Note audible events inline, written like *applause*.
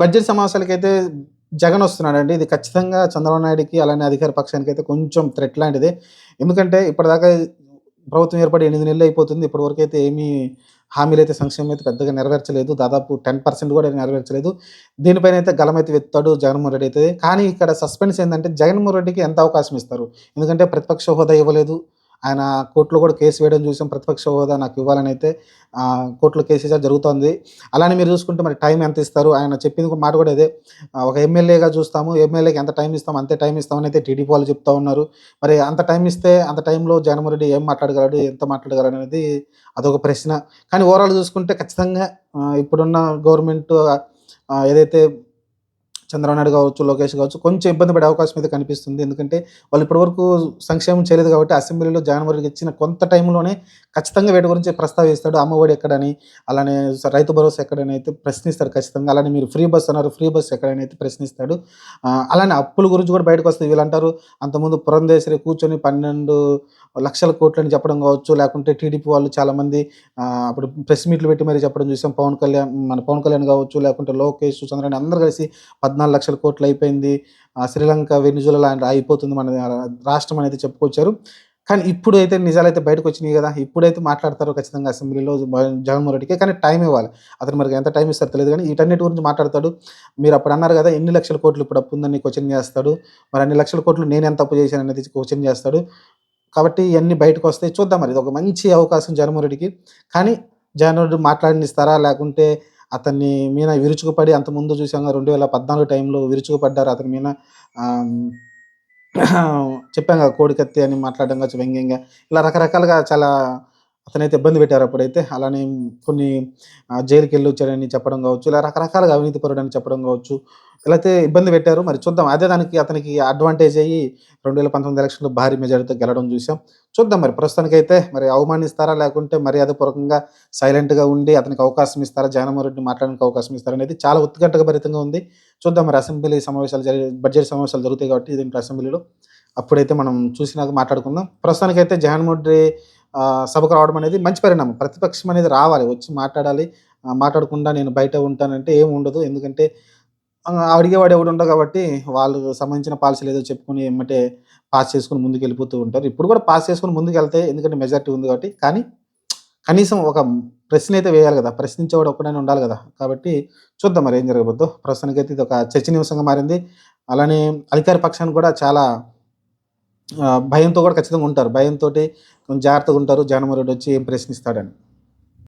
Budget సమావేశాలకైతే Jagan వస్తున్నాడండి. ఇది ఖచ్చితంగా చంద్రబాబు నాయుడుకి అలానే అధికార పక్షానికి అయితే కొంచెం థ్రెట్ లాంటిది. ఎందుకంటే ఇప్పటిదాకా ప్రభుత్వం ఏర్పడి ఎనిమిది నెలలు అయిపోతుంది. ఇప్పటివరకు అయితే ఏమీ హామీలు అయితే సంక్షేమం అయితే పెద్దగా నెరవేర్చలేదు. దాదాపు టెన్ పర్సెంట్ కూడా నెరవేర్చలేదు. దీనిపైన అయితే గలమైతే వెత్తాడు జగన్మోహన్ రెడ్డి అయితే. కానీ ఇక్కడ సస్పెన్స్ ఏంటంటే జగన్మోహన్ రెడ్డికి ఎంత అవకాశం ఇస్తారు? ఎందుకంటే ప్రతిపక్ష హోదా ఇవ్వలేదు. ఆయన కోర్టులో కూడా కేసు వేయడం చూసాం. ప్రతిపక్ష హోదా నాకు ఇవ్వాలని అయితే కోర్టులో కేసు వేసా జరుగుతోంది. అలానే మీరు చూసుకుంటే మరి టైం ఎంత ఇస్తారు? ఆయన చెప్పింది మాట కూడా ఇదే ఒక ఎమ్మెల్యేగా చూస్తాము. ఎమ్మెల్యేకి ఎంత టైం ఇస్తాం? అంతే టైం ఇస్తామని అయితే టీడీపీ వాళ్ళు చెప్తా ఉన్నారు. మరి అంత టైం ఇస్తే అంత టైంలో జగన్మోహన్ రెడ్డి ఏం మాట్లాడగలడు? ఎంత మాట్లాడగలడు అనేది అదొక ప్రశ్న. కానీ ఓవరాల్ చూసుకుంటే ఖచ్చితంగా ఇప్పుడున్న గవర్నమెంట్ ఏదైతే చంద్రబాబు నాయుడు కావచ్చు లోకేష్ కావచ్చు కొంచెం ఇబ్బంది పడే అవకాశం అయితే కనిపిస్తుంది. ఎందుకంటే వాళ్ళు ఇప్పటివరకు సంక్షేమం చేయలేదు కాబట్టి అసెంబ్లీలో జనవరికి ఇచ్చిన కొంత టైంలోనే ఖచ్చితంగా వీటి గురించి ప్రస్తావిస్తాడు. అమ్మఒడి ఎక్కడని అలానే రైతు భరోసా ఎక్కడని అయితే ప్రశ్నిస్తాడు ఖచ్చితంగా. అలానే మీరు ఫ్రీ బస్ అన్నారు ఫ్రీ బస్ ఎక్కడని అయితే ప్రశ్నిస్తాడు. అలానే అప్పుల గురించి కూడా బయటకు వస్తుంది. వీళ్ళు అంటారు అంతకుముందు పురంధేశ్వరి కూర్చొని పన్నెండు లక్షల కోట్లని చెప్పడం కావచ్చు లేకుంటే టీడీపీ వాళ్ళు చాలామంది అప్పుడు ప్రెస్ మీట్లు పెట్టి మరీ చెప్పడం చూసాం. పవన్ కళ్యాణ్ మన పవన్ కళ్యాణ్ కావచ్చు లేకుంటే లోకేష్ చంద్రబాబు అందరూ కలిసి పద్నాలుగు లక్షల కోట్లు అయిపోయింది. శ్రీలంక వెనుజుల లాంటి అయిపోతుంది మన రాష్ట్రం అనేది చెప్పుకొచ్చారు. కానీ ఇప్పుడు అయితే నిజాలు అయితే బయటకు వచ్చినాయి కదా. ఇప్పుడైతే మాట్లాడతారు ఖచ్చితంగా అసెంబ్లీలో జగన్మోహన్ రెడ్డికి. కానీ టైం ఇవ్వాలి. అతను మరి ఎంత టైం ఇస్తారో తెలియదు కానీ వీటన్నిటి గురించి మాట్లాడతాడు. మీరు అప్పుడు అన్నారు కదా ఎన్ని లక్షల కోట్లు ఇప్పుడు అప్పు ఉందని క్వశ్చన్ చేస్తాడు. మరి అన్ని లక్షల కోట్లు నేను ఎంత అప్పు చేశాను అనేది క్వశ్చన్ చేస్తాడు. కాబట్టి ఇవన్నీ బయటకు వస్తాయి. చూద్దాం మరి. ఇది ఒక మంచి అవకాశం జగన్మోహన్ రెడ్డికి. కానీ జగన్మోహన్ రెడ్డి మాట్లాడినిస్తారా? లేకుంటే అతన్ని మీద విరుచుకుపడి అంత ముందు చూసాం రెండు వేల పద్నాలుగు టైంలో విరుచుకుపడ్డారు అతని మీద *clears throat* చెప్పాం కదా కోడికత్తి అని మాట్లాడడం కావచ్చు వ్యంగ్యంగా. ఇలా రకరకాలుగా చాలా అతనైతే ఇబ్బంది పెట్టారు అప్పుడైతే. అలానే కొన్ని జైలుకి వెళ్ళి వచ్చారని చెప్పడం కావచ్చు ఇలా రకరకాలుగా అవినీతి పరుడని చెప్పడం కావచ్చు ఇలా అయితే ఇబ్బంది పెట్టారు. మరి చూద్దాం. అదే దానికి అతనికి అడ్వాంటేజ్ అయ్యి రెండు వేల పంతొమ్మిది ఎలక్షన్లో భారీ మెజారిటీతో గెలడం చూసాం చూద్దాం మరి. ప్రస్తుతానికైతే మరి అవమానిస్తారా లేకుంటే మర్యాదపూర్వకంగా సైలెంట్గా ఉండి అతనికి అవకాశం ఇస్తారా? జగన్మోహన్ రెడ్డి మాట్లాడడానికి అవకాశం ఇస్తారా అనేది చాలా ఉత్కంఠక భరితంగా ఉంది. చూద్దాం మరి. అసెంబ్లీ సమావేశాలు జరిగే బడ్జెట్ సమావేశాలు జరుగుతాయి కాబట్టి దీంట్లో అసెంబ్లీలో అప్పుడైతే మనం చూసినాక మాట్లాడుకుందాం. ప్రస్తుతానికైతే జగన్మోహన్ రెడ్డి సభకు రావడం అనేది మంచి పరిణామం. ప్రతిపక్షం అనేది రావాలి వచ్చి మాట్లాడాలి. మాట్లాడకుండా నేను బయట ఉంటానంటే ఏం ఉండదు. ఎందుకంటే అడిగేవాడు ఎవడు ఉండవు కాబట్టి వాళ్ళు సంబంధించిన పాలసీలు ఏదో చెప్పుకొని ఏమంటే పాస్ చేసుకుని ముందుకు వెళ్ళిపోతూ ఉంటారు. ఇప్పుడు కూడా పాస్ చేసుకుని ముందుకు వెళ్తే ఎందుకంటే మెజారిటీ ఉంది కాబట్టి. కానీ కనీసం ఒక ప్రశ్న అయితే వేయాలి కదా. ప్రశ్నించేవాడు ఒక్కడైనా ఉండాలి కదా. కాబట్టి చూద్దాం మరి ఏం జరగబోద్దో. ప్రస్తుతానికైతే ఇది ఒక చర్చనీయాంశంగా మారింది. అలానే అధికార పక్షాన్ని కూడా చాలా భయంతో కూడా ఖచ్చితంగా ఉంటారు. భయంతో కొంచెం జాగ్రత్తగా ఉంటారు. జగన్మోహన్ రెడ్డి వచ్చి ఏం ప్రశ్నిస్తాడని.